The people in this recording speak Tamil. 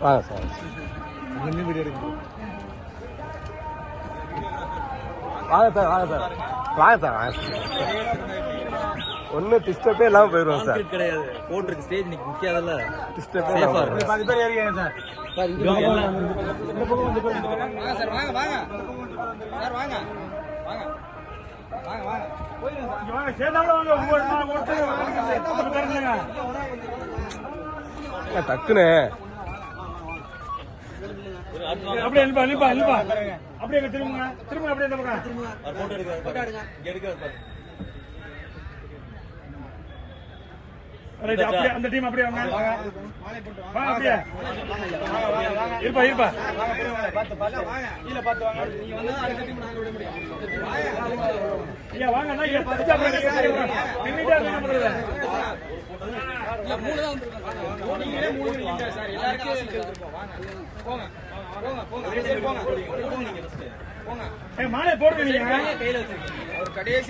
வாங்க சார் வாங்க சார் வாங்க சார் வாங்க சார் வாங்க சார் ஒன்றும் டிஸ்டர்பே இல்லாமல் போயிடுவோம் சார் கிடையாது போட்டிருக்கு ஸ்டேஜ் இன்னைக்கு முக்கியதல்ல டிஸ்டர்பே இல்லாமல் இருக்கும். பாதி பேர் ஏறிங்க சார் வாங்க சார் வாங்க வாங்க சார் வாங்க வாங்க வாங்க டக்குன்னு அப்படியே நிப்பா நிப்பா நிப்பா அப்படியே திரும்புங்க. திரும்புங்க அப்படியே அப்படியே அந்த டீம் அப்படியே வாங்க. வாங்க அப்படியே. இருப்பா இருப்பா. கீழே பார்த்து வாங்க. ஐயா வாங்க அண்ணா இங்க பச்சை அப்படியே நின்னுட்டே இருங்க நம்ம இதுல. நீங்களே மூணு பேர் நிங்க சார். எல்லாருக்கும் போங்க போங்க போங்க அப்படியே சரி, போங்க. போங்க நீங்க போங்க. ஏய் மாலை போடுங்க நீங்க. கையில வச்சிருக்கீங்க. அவர் கடைசி